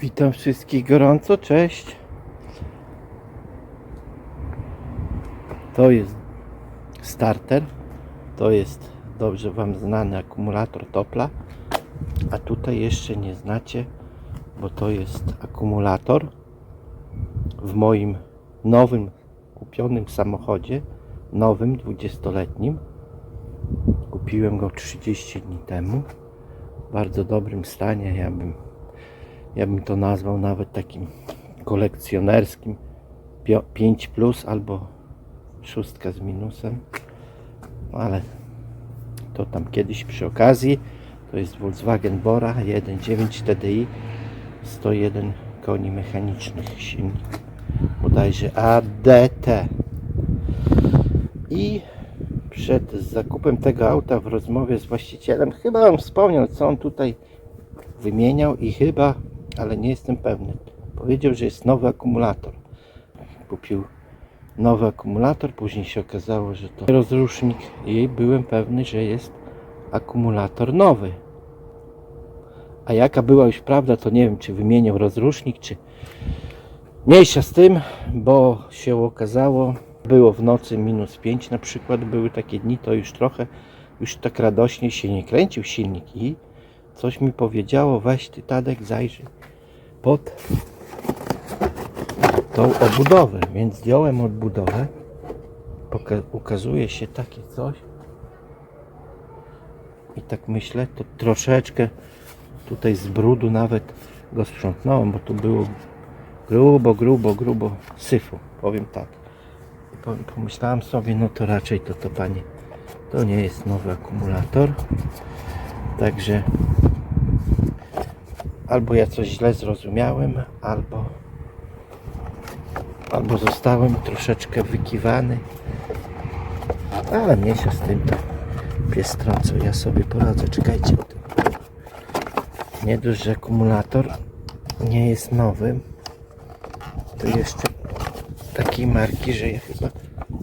Witam wszystkich gorąco, cześć. To jest starter, to jest dobrze Wam znany akumulator Topla, a tutaj jeszcze nie znacie, bo to jest akumulator w moim nowym kupionym samochodzie, nowym 20-letnim. Kupiłem go 30 dni temu, w bardzo dobrym stanie, ja bym ja bym to nazwał nawet takim kolekcjonerskim. 5 plus albo szóstka z minusem. No ale to tam kiedyś przy okazji. To jest Volkswagen Bora 1.9 TDI 101 koni mechanicznych silnik. Bodajże ADT i przed zakupem tego auta w rozmowie z właścicielem chyba on wspomniał co on tutaj wymieniał i chyba, ale nie jestem pewny, powiedział, że jest nowy akumulator. Kupił nowy akumulator, później się okazało, że to rozrusznik i byłem pewny, że jest akumulator nowy. A jaka była już prawda, to nie wiem, czy wymieniał rozrusznik, czy mniejsza z tym, bo się okazało, było w nocy minus 5 na przykład, były takie dni, to już trochę, już tak radośnie się nie kręcił silnik i coś mi powiedziało, weź ty Tadek zajrzyj pod tą obudowę, więc zdjąłem odbudowę Poka- ukazuje się takie coś. I tak myślę, to troszeczkę tutaj z brudu nawet go sprzątnąłem, bo tu było grubo, grubo, grubo syfu, powiem tak. I po- pomyślałem sobie, no to raczej to to panie to nie jest nowy akumulator. Także albo ja coś źle zrozumiałem, albo albo zostałem troszeczkę wykiwany. Ale mniejsza z tym to pies trącą, ja sobie poradzę. Czekajcie o tym. Nie akumulator nie jest nowy, to jeszcze takiej marki, że ja chyba,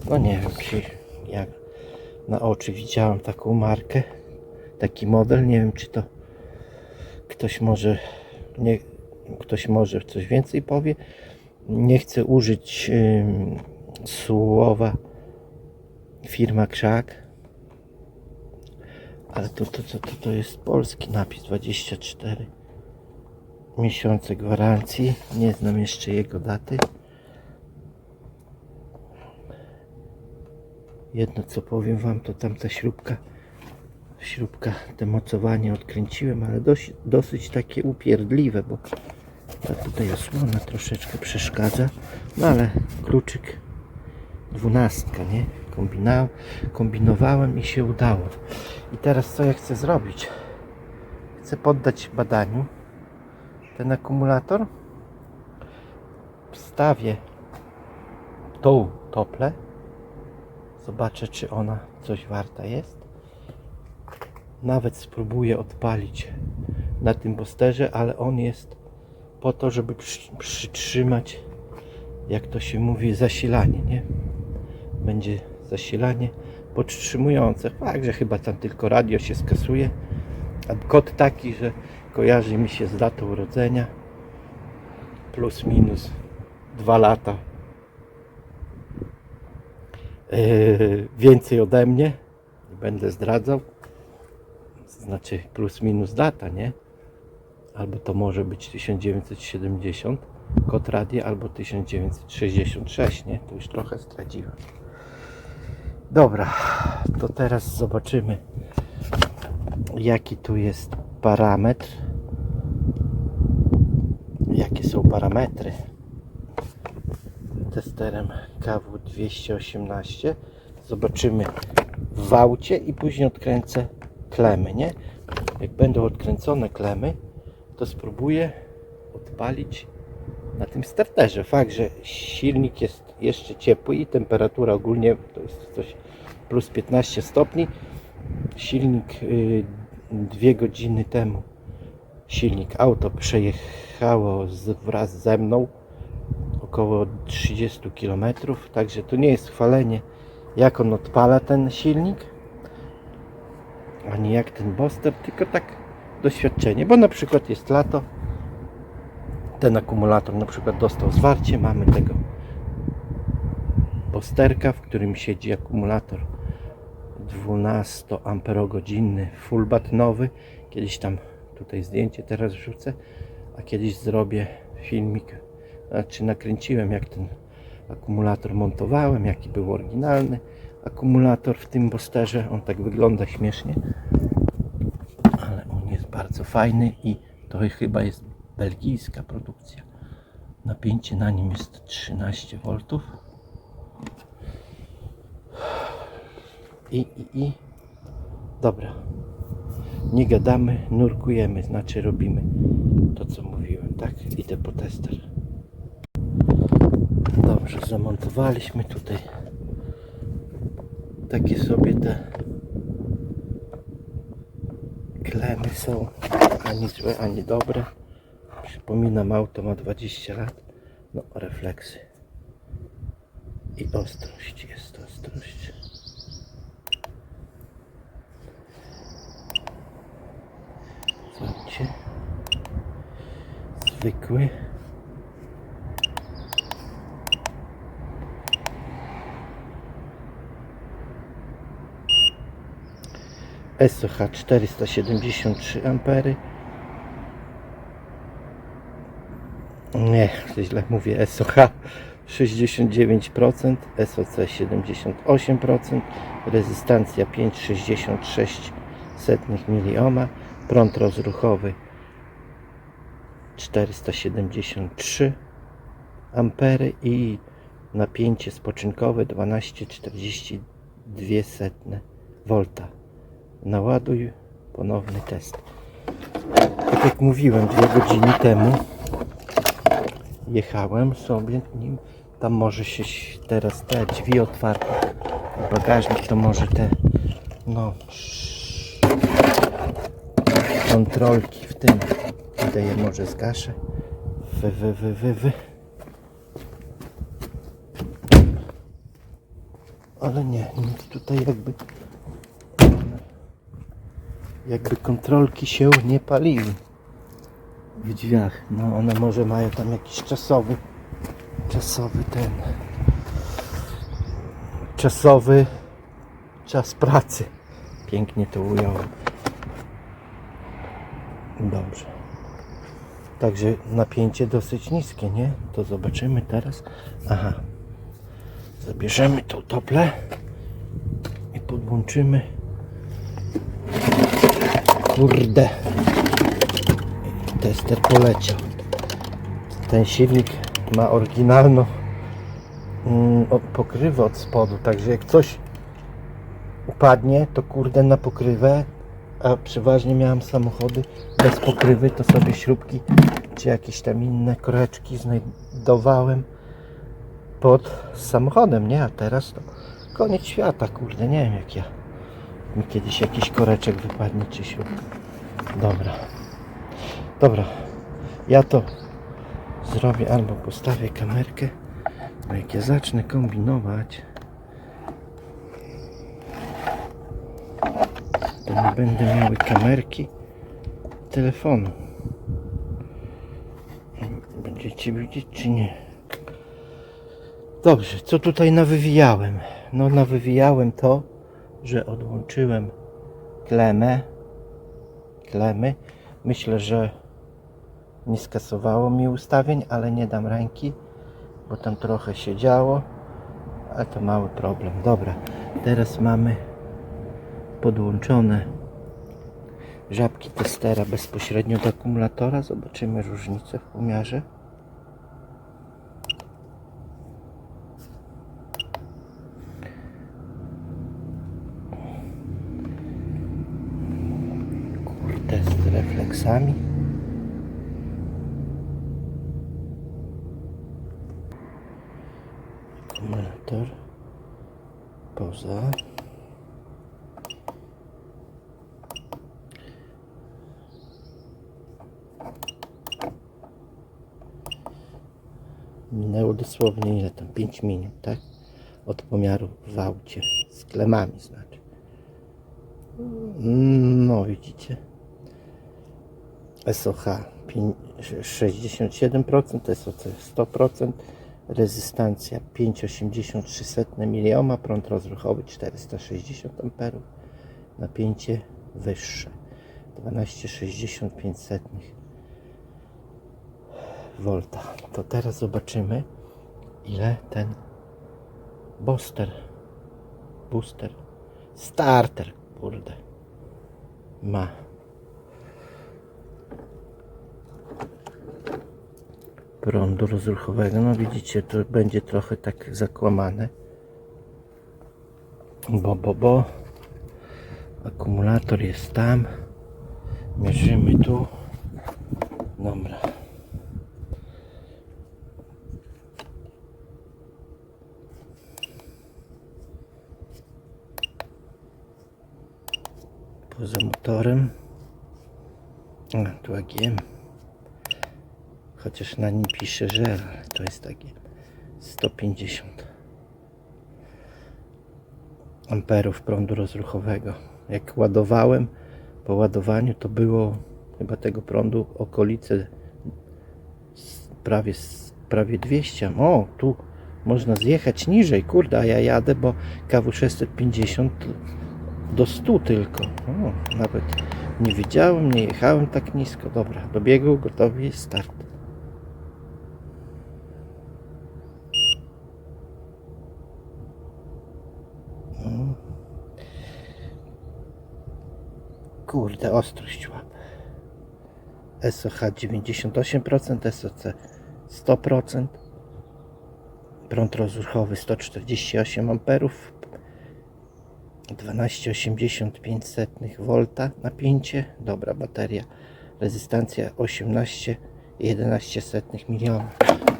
no nie wiem, czy jak na oczy widziałem taką markę taki model. Nie wiem, czy to ktoś może, nie, ktoś może coś więcej powie. Nie chcę użyć słowa firma Krzak, ale to, to, to, to, to jest polski napis 24 miesiące gwarancji. Nie znam jeszcze jego daty. Jedno co powiem Wam, to tamta śrubka śrubka, te mocowanie odkręciłem, ale dosyć, dosyć takie upierdliwe, bo ta tutaj osłona troszeczkę przeszkadza, no ale kluczyk dwunastka, nie? Kombina, kombinowałem i się udało. I teraz co ja chcę zrobić? Chcę poddać badaniu ten akumulator. Wstawię tą toplę. Zobaczę, czy ona coś warta jest nawet spróbuję odpalić na tym posterze, ale on jest po to, żeby przy, przytrzymać, jak to się mówi, zasilanie, nie? Będzie zasilanie podtrzymujące. Fakt, że chyba tam tylko radio się skasuje. A kod taki, że kojarzy mi się z datą urodzenia. Plus minus dwa lata. Yy, więcej ode mnie. Nie będę zdradzał znaczy plus minus data, nie? Albo to może być 1970 kod radia, albo 1966, nie? To już trochę zdradziłem. Dobra, to teraz zobaczymy jaki tu jest parametr. Jakie są parametry testerem KW218. Zobaczymy w aucie i później odkręcę klemy, nie? Jak będą odkręcone klemy, to spróbuję odpalić na tym starterze. Fakt, że silnik jest jeszcze ciepły i temperatura ogólnie to jest coś plus 15 stopni. Silnik y, dwie godziny temu silnik auto przejechało z, wraz ze mną około 30 km, także to nie jest chwalenie jak on odpala ten silnik ani jak ten Boster, tylko tak doświadczenie, bo na przykład jest lato. Ten akumulator na przykład dostał zwarcie, mamy tego posterka, w którym siedzi akumulator 12 amperogodzinny full nowy. Kiedyś tam tutaj zdjęcie teraz wrzucę, a kiedyś zrobię filmik, znaczy nakręciłem jak ten akumulator montowałem, jaki był oryginalny akumulator w tym posterze. On tak wygląda śmiesznie, ale on jest bardzo fajny i to chyba jest belgijska produkcja. Napięcie na nim jest 13 V. I, i, i. Dobra. Nie gadamy, nurkujemy, znaczy robimy to, co mówiłem, tak? Idę po tester. Dobrze, zamontowaliśmy tutaj takie sobie te klemy są ani złe, ani dobre. Przypominam, auto ma 20 lat. No, refleksy. I ostrość, jest ostrość. Zobaczcie. Zwykły. SOH 473 ampery. Nie, źle mówię. SOH 69%, SOC 78%, rezystancja 5,66 miliohma, prąd rozruchowy 473 ampery i napięcie spoczynkowe 12,42 V. Naładuj ponowny test. Tak jak mówiłem dwie godziny temu, jechałem sobie nim. Tam może się teraz te drzwi otwarte, bagażnik to może te no kontrolki w tym. Idę je może zgaszę. Wy, wy, wy, wy, wy. Ale nie, nic tutaj jakby jakby kontrolki się nie paliły w drzwiach. No one może mają tam jakiś czasowy czasowy ten czasowy czas pracy. Pięknie to ująłem. Dobrze. Także napięcie dosyć niskie, nie? To zobaczymy teraz. Aha. Zabierzemy tą toplę i podłączymy. Kurde. Tester poleciał. Ten silnik ma oryginalną mm, pokrywę od spodu, także jak coś upadnie, to kurde na pokrywę, a przeważnie miałem samochody bez pokrywy, to sobie śrubki czy jakieś tam inne koreczki znajdowałem pod samochodem, nie? A teraz to koniec świata, kurde, nie wiem jak ja mi kiedyś jakiś koreczek wypadnie czy śrubka. Dobra. Dobra. Ja to zrobię albo postawię kamerkę, bo jak ja zacznę kombinować, to nie będę miały kamerki telefonu. Będziecie widzieć czy nie? Dobrze, co tutaj nawywijałem? No nawywijałem to, że odłączyłem klemę, klemy. Myślę, że nie skasowało mi ustawień, ale nie dam ręki, bo tam trochę się działo, ale to mały problem. Dobra, teraz mamy podłączone żabki testera bezpośrednio do akumulatora. Zobaczymy różnicę w pomiarze. Kurde, refleksami. Akumulator. Poza. Minęło dosłownie ile tam? 5 minut, tak? Od pomiaru w aucie. Z klemami znaczy. No widzicie. SOH pięć- 67%, SOC 100%, rezystancja 5,83 milioma, prąd rozruchowy 460 A, napięcie wyższe 12,65 V. To teraz zobaczymy ile ten booster, booster, starter, kurde, ma. Prądu rozruchowego. No widzicie, to będzie trochę tak zakłamane. Bo, bo, bo. Akumulator jest tam. Mierzymy tu. Dobra. Poza motorem. A, tu AGM. Chociaż na nim pisze ale to jest takie 150 amperów prądu rozruchowego. Jak ładowałem, po ładowaniu to było chyba tego prądu okolice prawie, prawie 200. O, tu można zjechać niżej, kurde, a ja jadę, bo KW 650 do 100 tylko. O, nawet nie wiedziałem, nie jechałem tak nisko. Dobra, do biegu, gotowy jest start. Kurde, ostrość łap. SOH 98%, SOC 100%, prąd rozruchowy 148 A, 12,85 V napięcie, dobra bateria, rezystancja 18,11 miliona.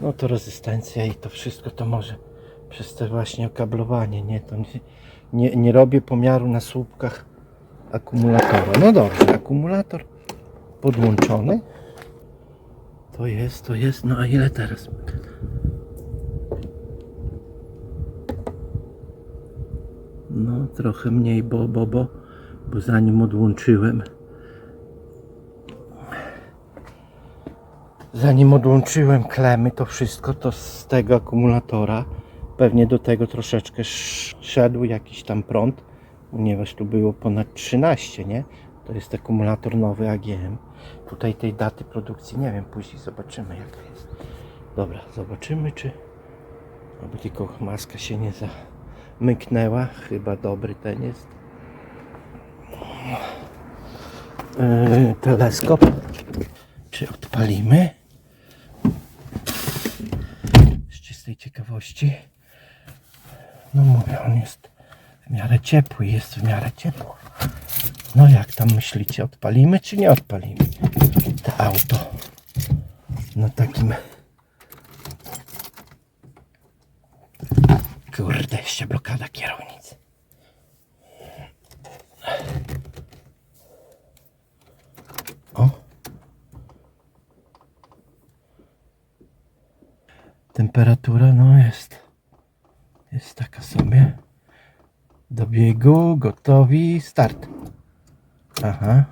No to rezystancja i to wszystko to może przez te właśnie okablowanie, nie, to nie, nie, nie robię pomiaru na słupkach akumulatora. No dobrze, akumulator podłączony. To jest, to jest, no a ile teraz? No trochę mniej, bo, bo, bo, bo zanim odłączyłem zanim odłączyłem klemy, to wszystko to z tego akumulatora pewnie do tego troszeczkę sz- szedł jakiś tam prąd, ponieważ tu było ponad 13, nie? To jest akumulator nowy AGM. Tutaj tej daty produkcji nie wiem, później zobaczymy jaka jest. Dobra, zobaczymy czy aby tylko maska się nie zamyknęła. Chyba dobry ten jest. Yy, teleskop. Czy odpalimy? Z czystej ciekawości. No mówię, on jest w miarę ciepły, jest w miarę ciepło. No jak tam myślicie, odpalimy czy nie odpalimy? To auto na takim... Kurde, jeszcze blokada kierownicy. O! Temperatura no jest jest taka sobie. Do biegu, gotowi, start. Aha.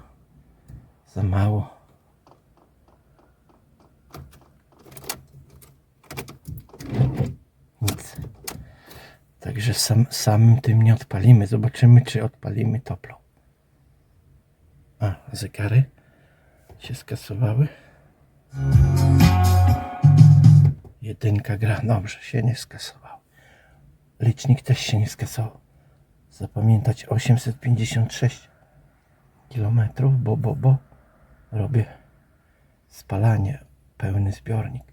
Za mało. Nic. Także sam, samym tym nie odpalimy. Zobaczymy, czy odpalimy toplo. A, zegary się skasowały. Jedynka gra. Dobrze, się nie skasował. Licznik też się nie skasował. Zapamiętać 856 km, bo, bo, bo robię spalanie, pełny zbiornik.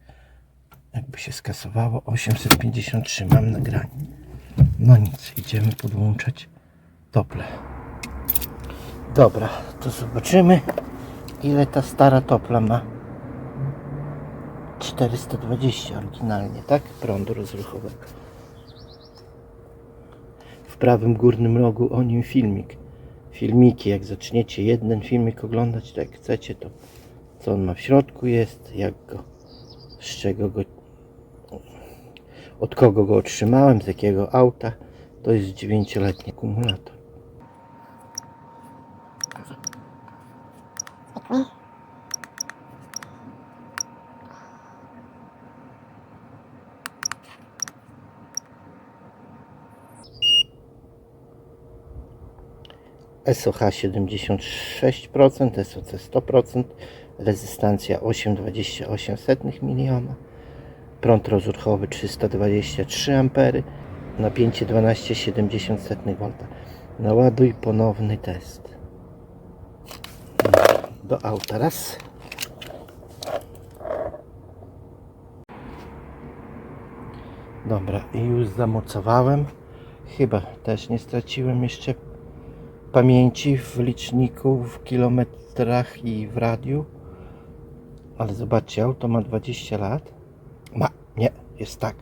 Jakby się skasowało 853 mam nagranie. No nic, idziemy podłączać tople. Dobra, to zobaczymy ile ta stara topla ma. 420 oryginalnie, tak? Prądu rozruchowego. Prawym górnym rogu o nim filmik. Filmiki, jak zaczniecie jeden filmik oglądać, tak jak chcecie, to co on ma w środku jest, jak go, z czego go, od kogo go otrzymałem, z jakiego auta. To jest 9-letni akumulator. SOH 76%, SOC 100%, rezystancja 8,28 miliona, prąd rozruchowy 323 A, napięcie 12,70 V. Naładuj ponowny test. Do auta raz. Dobra, i już zamocowałem. Chyba też nie straciłem jeszcze pamięci w liczniku, w kilometrach i w radiu. Ale zobaczcie, auto ma 20 lat. Ma, nie, jest tak.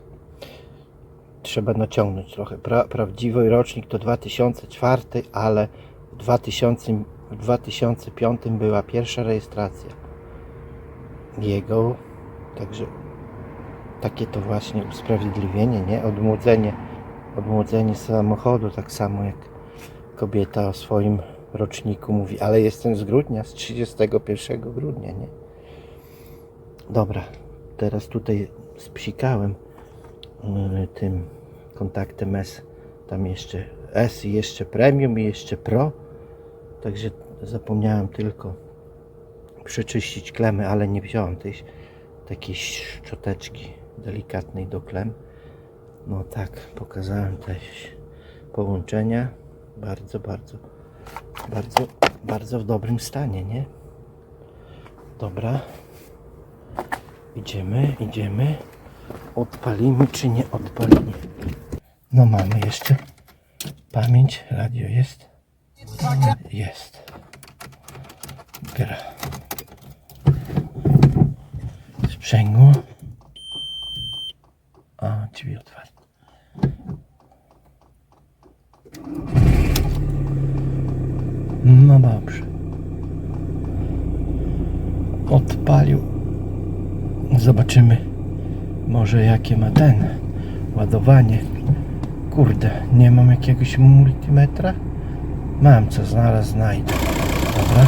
Trzeba naciągnąć trochę. Pra, prawdziwy rocznik to 2004, ale w 2000, w 2005 była pierwsza rejestracja jego. Także takie to właśnie usprawiedliwienie, nie? Odmłodzenie, odmłodzenie samochodu, tak samo jak kobieta o swoim roczniku mówi, ale jestem z grudnia, z 31 grudnia, nie? Dobra, teraz tutaj spsikałem yy, tym kontaktem S, tam jeszcze S i jeszcze Premium i jeszcze Pro, także zapomniałem tylko przeczyścić klemy, ale nie wziąłem tej takiej szczoteczki delikatnej do klem. No tak, pokazałem też połączenia. Bardzo, bardzo, bardzo, bardzo w dobrym stanie, nie? Dobra. Idziemy, idziemy. Odpalimy czy nie odpalimy? No mamy jeszcze pamięć, radio jest. Jest. Gra. Sprzęgło. A, drzwi otwarte. No dobrze. Odpalił. Zobaczymy. Może jakie ma ten ładowanie. Kurde, nie mam jakiegoś multimetra? Mam co znalazł, znajdę. Dobra.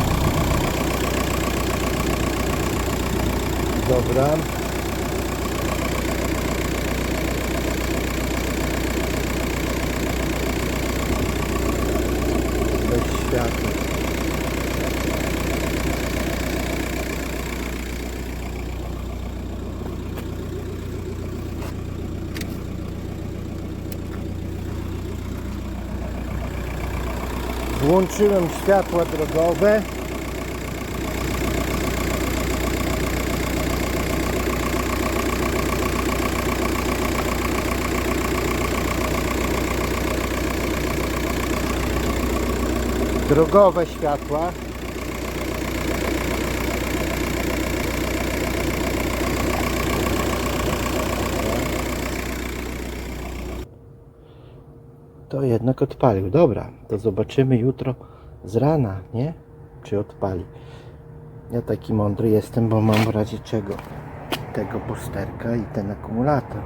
Dobra. Bez światła. Włączyłem światła drogowe. Drogowe światła. To jednak odpalił. Dobra, to zobaczymy jutro z rana, nie? Czy odpali. Ja taki mądry jestem, bo mam w razie czego tego boosterka i ten akumulator.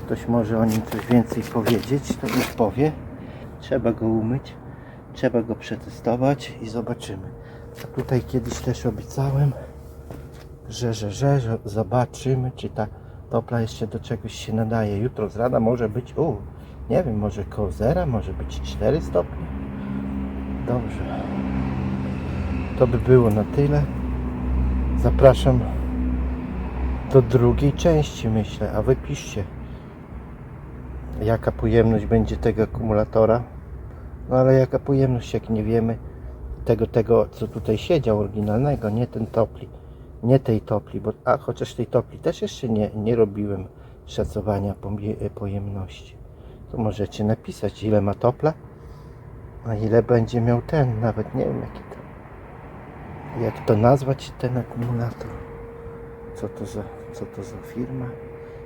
Ktoś może o nim coś więcej powiedzieć, to niech powie. Trzeba go umyć, trzeba go przetestować i zobaczymy. A tutaj kiedyś też obiecałem, że, że, że, że zobaczymy, czy ta topla jeszcze do czegoś się nadaje. Jutro z rana może być, u, nie wiem, może koło zera, może być 4 stopnie. Dobrze. To by było na tyle. Zapraszam do drugiej części, myślę, a wy piszcie, jaka pojemność będzie tego akumulatora. No ale jaka pojemność, jak nie wiemy tego, tego co tutaj siedział oryginalnego, nie ten topli, nie tej topli, bo a chociaż tej topli też jeszcze nie, nie robiłem szacowania pojemności. To możecie napisać ile ma topla, a ile będzie miał ten, nawet nie wiem jaki to, jak to nazwać ten akumulator. Co to za, co to za firma?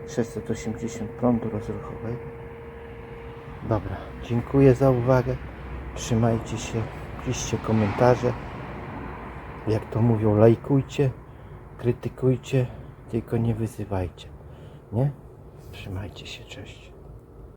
680 prądu rozruchowego. Dobra, dziękuję za uwagę. Trzymajcie się, piszcie komentarze. Jak to mówią, lajkujcie, krytykujcie, tylko nie wyzywajcie. Nie? Trzymajcie się, cześć.